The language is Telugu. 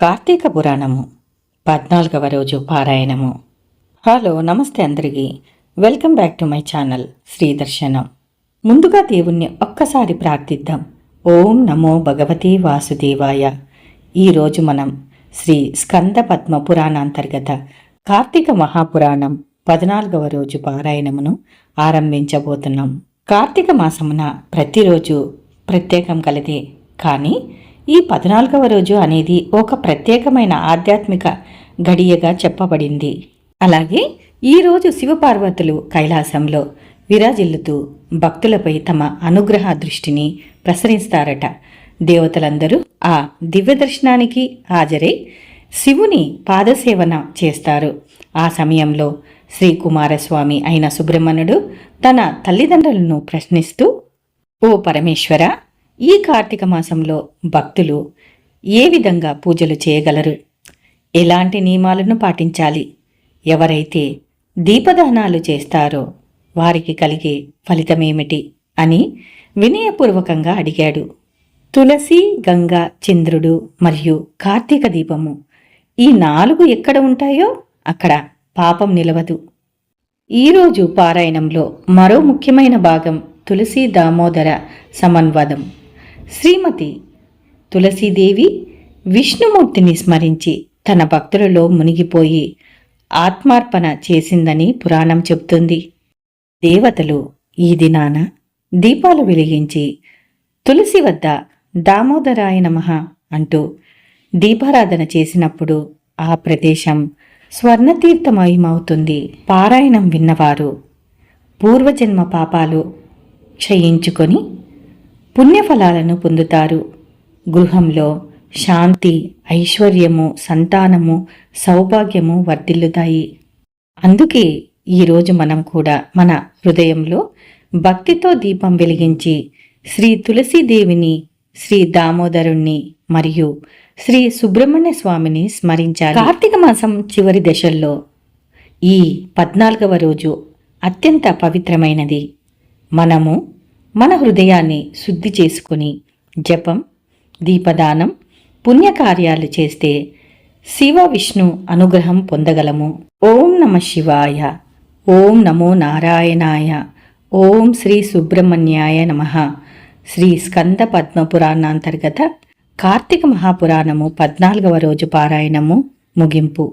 కార్తీక పురాణము పద్నాలుగవ రోజు పారాయణము. హలో నమస్తే అందరికీ. Welcome back to my channel Sri Darshanam. ముందుగా దేవుణ్ణి ఒక్కసారి ప్రార్థిద్దాం. ఓం నమో భగవతి వాసుదేవాయ. ఈరోజు మనం శ్రీ స్కంద పద్మ పురాణాంతర్గత కార్తీక మహాపురాణం పద్నాలుగవ రోజు పారాయణమును ఆరంభించబోతున్నాం. కార్తీక మాసమున ప్రతిరోజు ప్రత్యేకం కలదే కానీ ఈ పద్నాలుగవ రోజు అనేది ఒక ప్రత్యేకమైన ఆధ్యాత్మిక గడియగా చెప్పబడింది. అలాగే ఈరోజు శివపార్వతులు కైలాసంలో విరాజిల్లుతూ భక్తులపై తమ అనుగ్రహ దృష్టిని ప్రసరిస్తారట. దేవతలందరూ ఆ దివ్య దర్శనానికి హాజరై శివుని పాదసేవన చేస్తారు. ఆ సమయంలో శ్రీ కుమారస్వామి అయిన సుబ్రహ్మణ్యుడు తన తల్లిదండ్రులను ప్రశ్నిస్తూ ఓ పరమేశ్వర ఈ కార్తీక మాసంలో భక్తులు ఏ విధంగా పూజలు చేయగలరు? ఎలాంటి నియమాలను పాటించాలి? ఎవరైతే దీపదానాలు చేస్తారో వారికి కలిగే ఫలితమేమిటి అని వినయపూర్వకంగా అడిగాడు. తులసి గంగా చంద్రుడు మరియు కార్తీక దీపము ఈ నాలుగు ఎక్కడ ఉంటాయో అక్కడ పాపం నిలవదు. ఈరోజు పారాయణంలో మరో ముఖ్యమైన భాగం తులసి దామోదర సమన్వదం. శ్రీమతి తులసీదేవి విష్ణుమూర్తిని స్మరించి తన భక్తులలో మునిగిపోయి ఆత్మార్పణ చేసిందని పురాణం చెబుతుంది. దేవతలు ఈ దినాన దీపాలు వెలిగించి తులసి వద్ద దామోదరాయ నమః అంటూ దీపారాధన చేసినప్పుడు ఆ ప్రదేశం స్వర్ణతీర్థమయమవుతుంది. పారాయణం విన్నవారు పూర్వజన్మ పాపాలు క్షయించుకొని పుణ్యఫలాలను పొందుతారు. గృహంలో శాంతి ఐశ్వర్యము సంతానము సౌభాగ్యము వర్ధిల్లుతాయి. అందుకే ఈరోజు మనం కూడా మన హృదయంలో భక్తితో దీపం వెలిగించి శ్రీ తులసీదేవిని శ్రీ దామోదరుణ్ణి మరియు శ్రీ సుబ్రహ్మణ్య స్వామిని స్మరించారు కార్తీక మాసం చివరి దశల్లో ఈ పద్నాలుగవ రోజు అత్యంత పవిత్రమైనది. మనము మన హృదయాన్ని శుద్ధి చేసుకుని జపం దీపదానం పుణ్యకార్యాలు చేస్తే శివ విష్ణు అనుగ్రహం పొందగలము. ఓం నమ శివాయ. ఓం నమో నారాయణాయ. ఓం శ్రీ సుబ్రహ్మణ్యాయ నమ. శ్రీ స్కంద పద్మపురాణాంతర్గత కార్తీక మహాపురాణము పద్నాలుగవ రోజు పారాయణము ముగింపు.